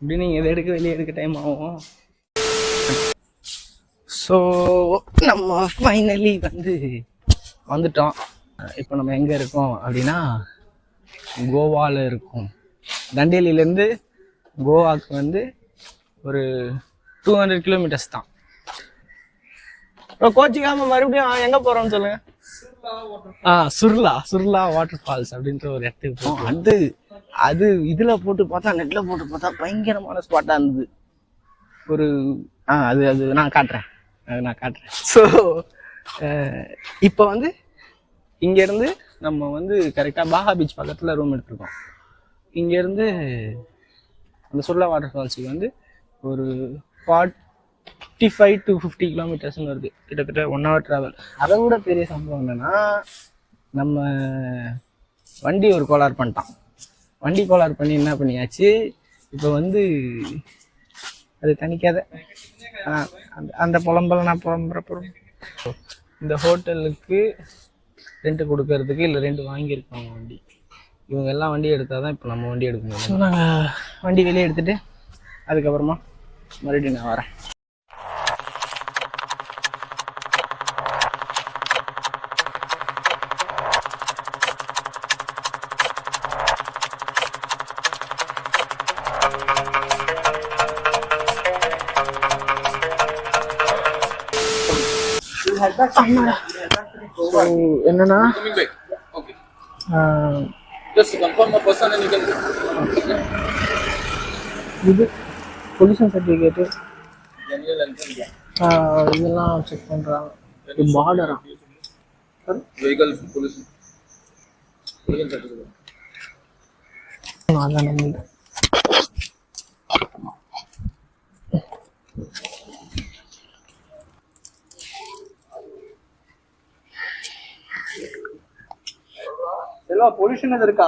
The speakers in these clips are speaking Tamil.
இப்படி நீங்கள் இதை எடுக்க வெளியே எடுக்க டைம் ஆகும். ஸோ நம்ம ஃபைனலி வந்து வந்துட்டோம். இப்போ நம்ம எங்கே இருக்கோம் அப்படின்னா கோவாவில் இருக்கோம். தண்டேலியிலேருந்து கோவாக்கு வந்து ஒரு டூ ஹண்ட்ரட் கிலோமீட்டர்ஸ் தான். இப்போ கோச்சிக்காம மறுபடியும் எங்கே போகிறோம்னு சொல்லுங்க? ஆ சுர்லா சுர்லா வாட்டர் ஃபால்ஸ் அப்படின்ற ஒரு இடத்துக்கு போகும் அது அது இதில் போட்டு பார்த்தா நெட்டில் போட்டு பார்த்தா பயங்கரமான ஸ்பாட்டாக இருந்தது. ஒரு ஆ அது அது நான் காட்டுறேன். அது நான் காட்டுறேன். ஸோ இப்போ வந்து இங்கேருந்து நம்ம வந்து கரெக்டாக பாகா பீச் பக்கத்தில் ரூம் எடுத்துருக்கோம். இங்கேருந்து அந்த சுர்லா வாட்டர் ஃபால்ஸுக்கு வந்து ஒரு ஃபார்ட்டி ஃபைவ் டு ஃபிஃப்டி கிலோமீட்டர்ஸ்னு வருது. கிட்டத்தட்ட ஒன் ஹவர் ட்ராவல் அதை விட பெரிய சம்பவம் என்னென்னா நம்ம வண்டி ஒரு கோளாறு பண்ணிட்டான். வண்டி கோளாறு பண்ணி என்ன பண்ணியாச்சு? இப்போ வந்து அது தணிக்காத. அந்த அந்த புலம்பல நான் புலம்புறப்புறம் இந்த ஹோட்டலுக்கு ரெண்ட் கொடுக்கறதுக்கு இல்லை ரெண்ட் வாங்கியிருக்காங்க வண்டி. இவங்க எல்லாம் வண்டி எடுத்தால் தான் இப்போ நம்ம வண்டி எடுக்க முடியும். ஸோ நாங்கள் வண்டி வெளியே எடுத்துட்டு அதுக்கப்புறமா மறுபடியும் நான் வரேன். Can. இது பொல்யூஷன் சர்டிஃபிகேட்டு இதெல்லாம் செக் பண்ணுறாங்க இது பார்டரா. Vehicle certificate. அதான் நம்ம செல்வா பொல்யூஷன் எது இருக்கா?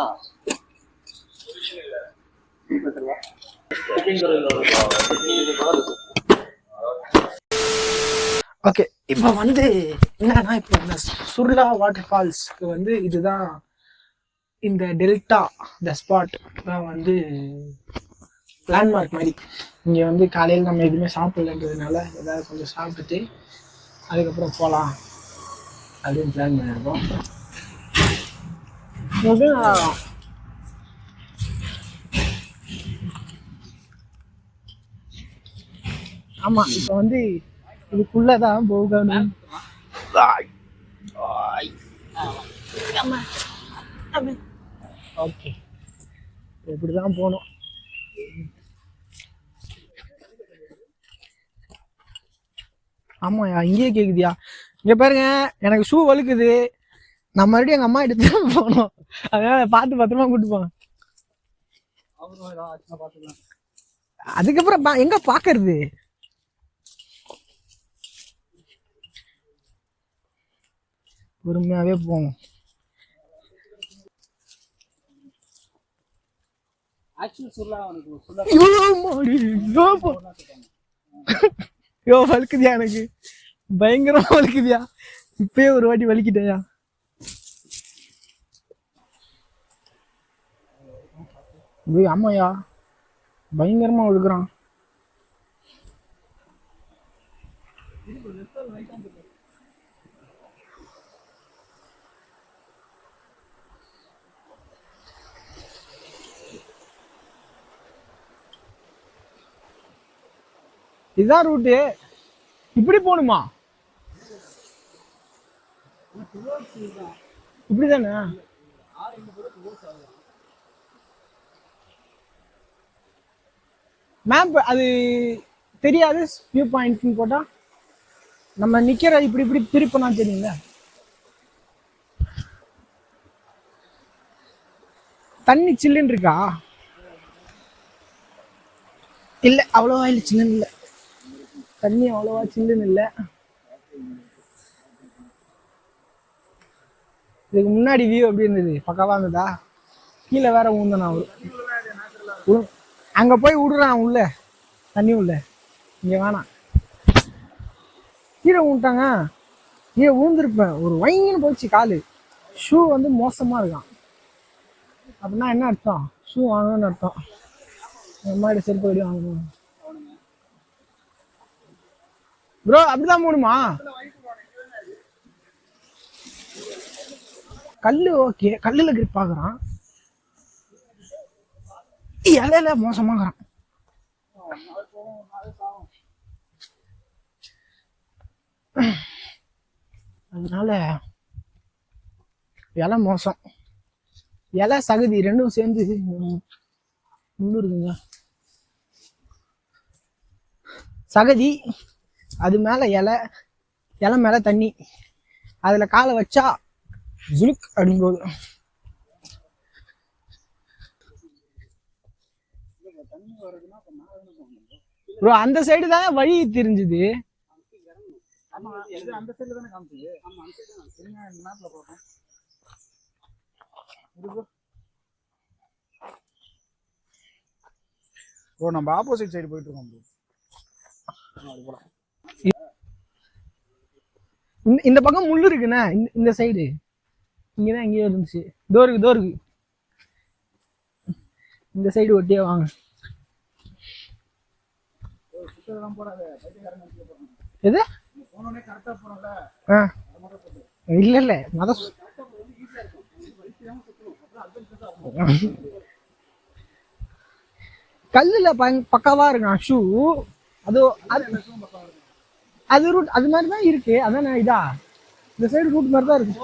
ஓகே இப்போ வந்து என்னன்னா இப்போ இந்த சுர்லா வாட்டர் ஃபால்ஸ்க்கு வந்து இதுதான் இந்த டெல்டா த ஸ்பாட் தான் வந்து லேண்ட்மார்க் மாதிரி. இங்கே வந்து காலையில் நம்ம எதுவுமே சாப்பிடலன்றதுனால ஏதாவது கொஞ்சம் சாப்பிட்டுட்டு அதுக்கப்புறம் போகலாம் அப்படின்னு பிளான் பண்ணியிருக்கோம் இது ஆமா இப்போ வந்து இதுக்குள்ளதான் போகணும் ஓகே. இப்படிதான் போகணும். ஆமாயா இங்கேயே கேக்குதியா இங்க பாருங்க எனக்கு ஷூ வழுக்குது. நான் மறுபடியும் எங்க அம்மா எடுத்து போனோம் அதனால பார்த்து பத்திரமா கூட்டு போங்க அதுக்கப்புறம் பா- எங்க பாக்குறது? பொறுமையாவே போவோம் ஐயோ, வலிக்குதியா எனக்கு. பயங்கரமா வலிக்குதியா. இப்பயே ஒரு வாட்டி வலிக்கிட்டேயா? ஐயோ ஆமாயா பயங்கரமா விழுக்குறான் இதான் ரூட்டு. இப்படி போகணுமா இப்படிதானே? மேப் அது தெரியாது வியூ பாயிண்ட்னு போட்டா. நம்ம நிக்கிற இப்படி இப்படி திருப்பினா தெரியுங்க தண்ணி சில்லுன்னு இருக்கா? இல்ல அவ்வளவா இல்ல சில்லுன்னு இல்ல. தண்ணி அவ்வளவா சில்லுன்னு இல்ல. இதுக்கு முன்னாடி வியூ எப்படி இருந்தது? பக்கவா இருந்ததா? கீழே வேற ஊந்தனா அவரு. அங்கே போய் விடுறான் உள்ள. தண்ணி உள்ள. இங்கே வேணாம் கீழே விட்டாங்க கீழே விழுந்திருப்பேன். ஒரு வயங்கன்னு போச்சு காலு. ஷூ வந்து மோசமா இருக்கான். அப்படின்னா என்ன அர்த்தம்? ஷூ வாங்கணும்னு அர்த்தம். அம்மாடி செருப்பு வெடி வாங்கணும். ப்ரோ அப்படிதான் போகணுமா கல் ஓகே கல்லில் கிரிப் ஆகுறான். இலையில மோசமாகறான் அதனால இலை மோசம். இலை சகதி ரெண்டும் சேர்ந்து முன்னுருக்குங்க சகதி அது மேல இலை இலை மேல தண்ணி. அதுல காலை வச்சா ஜுலுக் அப்படிங்கும்போது. ப்ரோ அந்த சைடு தான் வழி தெரிஞ்சுது. ப்ரோ நம்ம ஆப்போசிட் சைடு போயிட்டு இருக்கோம் ப்ரோ இந்த இந்த பக்கம் முள்ளு இருக்குண்ணே இந்த சைடு இங்கதான் எங்கேயோ இருந்துச்சு. தோ இருக்கு தோ இருக்கு இந்த சைடு ஒட்டியே வாங்க. எது? இல்ல இல்ல. மத கல்லுல பக்காவா இருக்கும் ஷூ அது அது அது ரூட் அது மாதிரி தான் இருக்கு. அதானே இதா. இந்த சைடு ரூட் மாதிரி தான் இருக்கு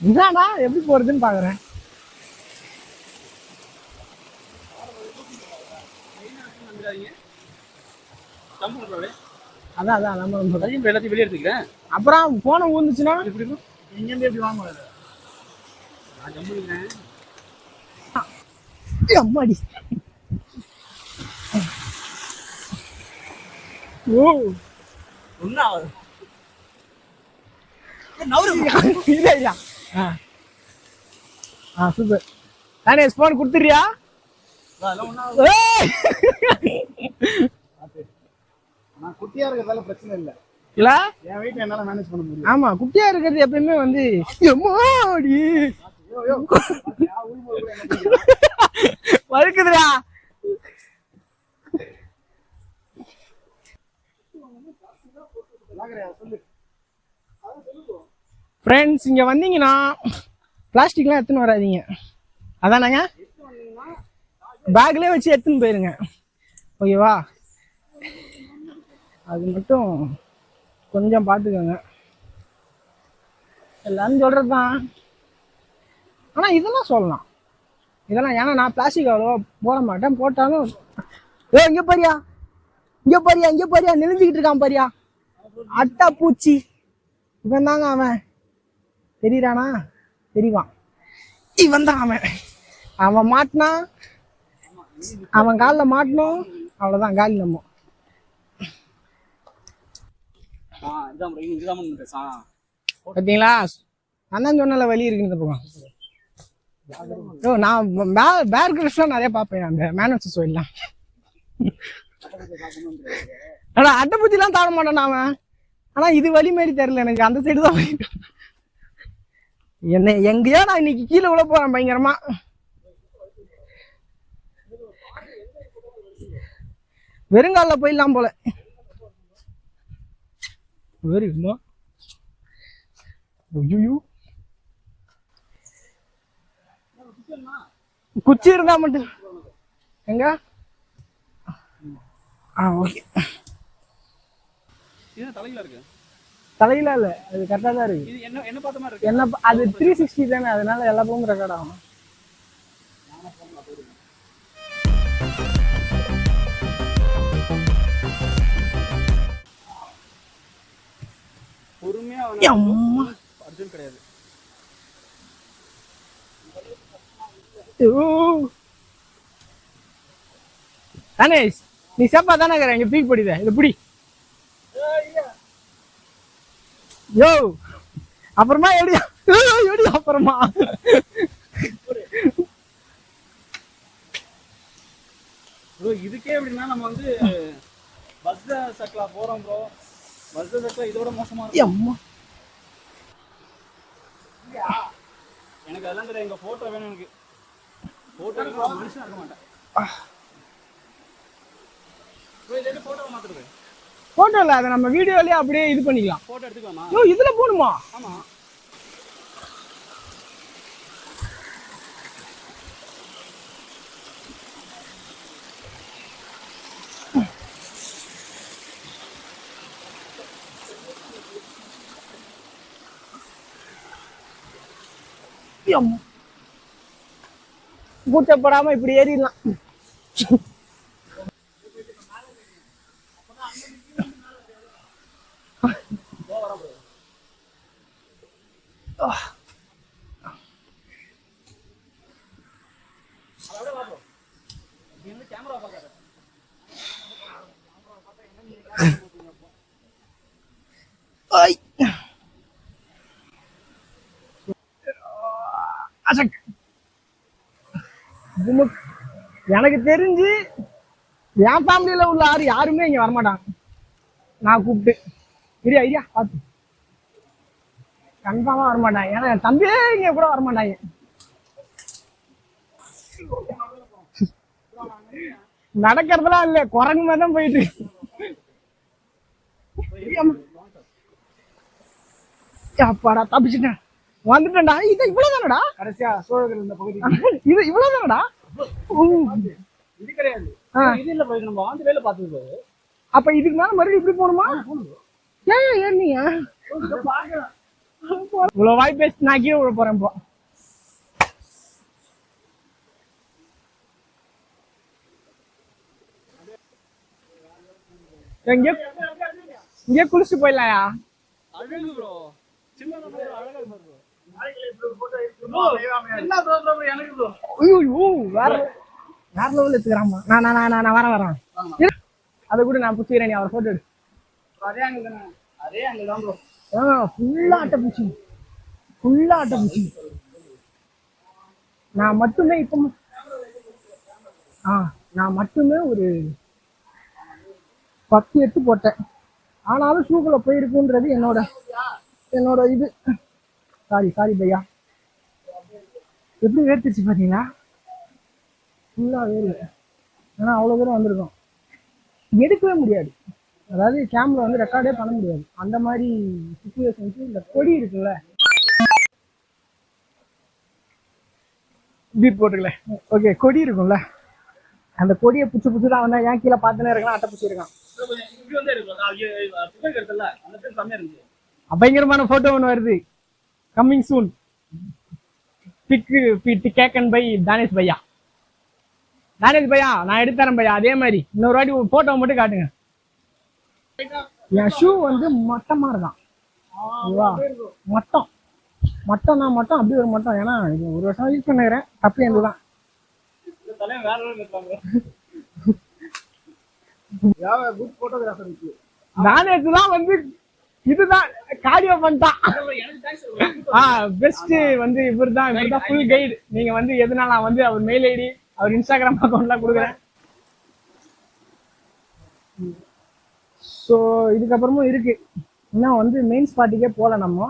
என்னடா எப்படி போறதுன்னு பாக்குறேன். அதான் அதான் நம்ம எல்லாத்தையும் வெளியே எடுத்துக்கிறேன். அப்புறம் போன ஊந்துச்சுன்னா? இங்க இருந்து எப்படி வாங்க நான் ஜம்மு அம்மாடி. ஓ. ஒன்னும் ஆகாது இல்ல இல்ல. ஆ. ஆ சூப்பர் நானே ஸ்போன் கொடுத்துறியா ஒன்றும் ஏய்! நான் குட்டியா இருக்கிறதால பிரச்சனை இல்லை? இல்ல என் வெயிட் என்னால மேனேஜ் பண்ண முடியும் ஆமா குட்டியா இருக்கிறது எப்பயுமே வந்து எம்மாடி வழுக்குதுடா. ஃப்ரெண்ட்ஸ் இங்கே வந்தீங்கன்னா பிளாஸ்டிக்லாம் எடுத்துன்னு வராதீங்க. அதானாங்க? பேக்லேயே வச்சு எடுத்துன்னு போயிருங்க. ஓகேவா அது மட்டும் கொஞ்சம் பார்த்துக்கோங்க எல்லாரும் சொல்கிறது தான் ஆனால் இதெல்லாம் சொல்லலாம். இதெல்லாம் ஏன்னா நான் பிளாஸ்டிக் அவ்வளோவா போட மாட்டேன். போட்டாலும் ஏ இங்கே பாரியா? இங்கே பாரியா? இங்கே பாரியா? நெளிஞ்சிக்கிட்டு இருக்கான் பாரியா? அட்டா பூச்சி. இவன் தாங்க அவன். தெரியுறானா? தெரிவான். இவன் தான் அவன். அவன் மாட்டினா? அவன் காலில் மாட்டணும். அவ்வளோதான் காலி நம்ம. பார்த்தீங்களா தான் சொன்னல வலி இருக்கு இந்த பக்கம். ஓ நான் பே- பேர் கிரில்ஸ்லாம் நிறைய பார்ப்பேன் அந்த மேனஸ் எல்லாம் ஆனா அட்டைப்பூச்சிலாம் தாழ மாட்டான் அவன். ஆனா இது வலி மாதிரி தெரியல எனக்கு. அந்த சைடு தான் என்ன எங்கேயோ நான் இன்னைக்கு கீழே விழ போறேன் பயங்கரமா. வெறுங்கால போயிடலாம் போல. வெறுமா ஐயோ குச்சி இருந்தா மட்டும். எங்க? ஆ ஓகே. இது தலையில இருக்கு. தலையில இல்ல. அது கரெக்டா தான் இருக்கு. என்ன என்ன பார்த்த மாதிரி இருக்கு? என்ன ப- அது த்ரீ சிக்ஸ்டி தானே அதனால எல்லா பக்கமும் ரெக்கார்ட் ஆகும். பொறுமையா அம்மா. அர்ஜுன் கிடையாது. தனேஷ் நீ சேப்பா தானே இங்க தூக்கி போடித இது பிடி. யோ அப்புறமா எப்படி? எப்படி அப்புறமா? ப்ரோ இதுக்கே எப்படின்னா நம்ம வந்து பஸ் சக்லா போறோம் ப்ரோ பஸ் சக்லா இதோட மோசமா அம்மா எனக்கு அதெல்லாம் தெரியாது. எங்க போட்டோ வேணும் எனக்கு. போட்டோ மனுஷன் இருக்க மாட்டேன். போட்டோ மாத்துறது? போட்டோ இல்ல அதை நம்ம வீடியோலயே அப்படியே இது பண்ணிக்கலாம். போட்டோ எடுத்துக்கலாமா? ஐயோ இதுல போகணுமா ஆமா. கூச்சப்படாம இப்படி ஏறிடலாம். குமுக். எனக்கு தெரிஞ்சு என் ஃபேமிலியில உள்ள ஆறு யாருமே இங்க வரமாட்டாங்க. நான் கூப்பிட்டு இரியா ஐயா பார்த்து கன்ஃபார்மா வரமாட்டாங்க. ஏன்னா என் தம்பியே இங்க கூட வரமாட்டாங்க. நடக்கிறதுலாம் இல்ல குரங்கு மாதிரி தான் போயிட்டு. அப்பாடா தப்பிச்சிட்டேன். வந்துட்டேன்டா. இது இவ்வளவுதானடா? கடைசியா சோழர்கள் இந்த பகுதி இது இவ்வளவுதானடா? இது கிடையாது. ஆ. இது இல்ல போய் நம்ம ஆந்து வேலை பார்த்தது அப்ப இதுக்கு மேல மறுபடியும் இப்படி போகணுமா? ஏன் ஏறினீங்க இவ்வளவு வாய் பேசி நான் கீழே விட போறேன் இப்போ எங்க இங்கே குளிச்சுட்டு போயிடலாயா? அழகு ப்ரோ சின்ன அழகா வேற வேற லெவல் எடுத்துக்கிறாமா நான் நான் நான் நான் வரேன். வரேன் அதை கூட நான் புடிச்சுக்கிறேன் நீ அவரை போட்டோ எடு. அதே அங்க தானே அதே அங்க தான் ப்ரோ ஆ ஃபுல்லா அட்டைப்பூச்சி ஃபுல்லா அட்டைப்பூச்சி நான் மட்டுமே இப்போ ம- ஆ நான் மட்டுமே ஒரு பத்து எட்டு போட்டேன். ஆனாலும் ஷூக்குள்ள போயிருக்குன்றது என்னோட என்னோட இது. சாரி சாரி பையா. எப்படி வேர்த்துச்சு பார்த்தீங்களா? ஃபுல்லாக வேறு ஏன்னா அவ்வளோ தூரம் வந்திருக்கோம். எடுக்கவே முடியாது. அதாவது கேமரா வந்து ரெக்கார்டே பண்ண முடியாது. அந்த மாதிரி சுச்சுவேஷனுக்கு இந்த கொடி இருக்குல்ல? பீட் போட்டுக்கல. ஓகே கொடி இருக்கும்ல? அந்த கொடியை புச்சு புச்சு தான் வந்தா ஏன் கீழே பார்த்துனே இருக்கலாம் அட்டை புச்சு இருக்கான் பயங்கரமான போட்டோ ஒன்று வருது. கம்மிங் சூன் பிக்கு பிட்டு கேக்கன் பை தானேஷ் பையா தானேஷ் பையா நான் எடுத்து தரேன் பையா அதே மாதிரி. இன்னொரு வாட்டி போட்டோ மட்டும் காட்டுங்க. என் ஷூ வந்து மட்டமா இருக்கான்? மட்டம் மட்டம்னா மட்டும் அப்படி ஒரு மட்டம் ஏன்னா இது ஒரு வருஷம் யூஸ் பண்ணுறேன் தப்பு எந்த தான். தானேஷ் தான் வந்து இதுதான் காரியோ பண்ணிட்டான் எனக்கு தேங்க்ஸ் பெஸ்ட் வந்து இவர் தான் இவர் தான் ஃபுல் கைடு நீங்க வந்து எதுனா நான் வந்து அவர் மெயில் ஐடி அவர் இன்ஸ்டாகிராம் அக்கௌண்ட்லாம் கொடுக்குறேன். ஸோ இதுக்கப்புறமும் இருக்கு. இன்னும் வந்து மெயின் ஸ்பாட்டுக்கே போகல நம்ம.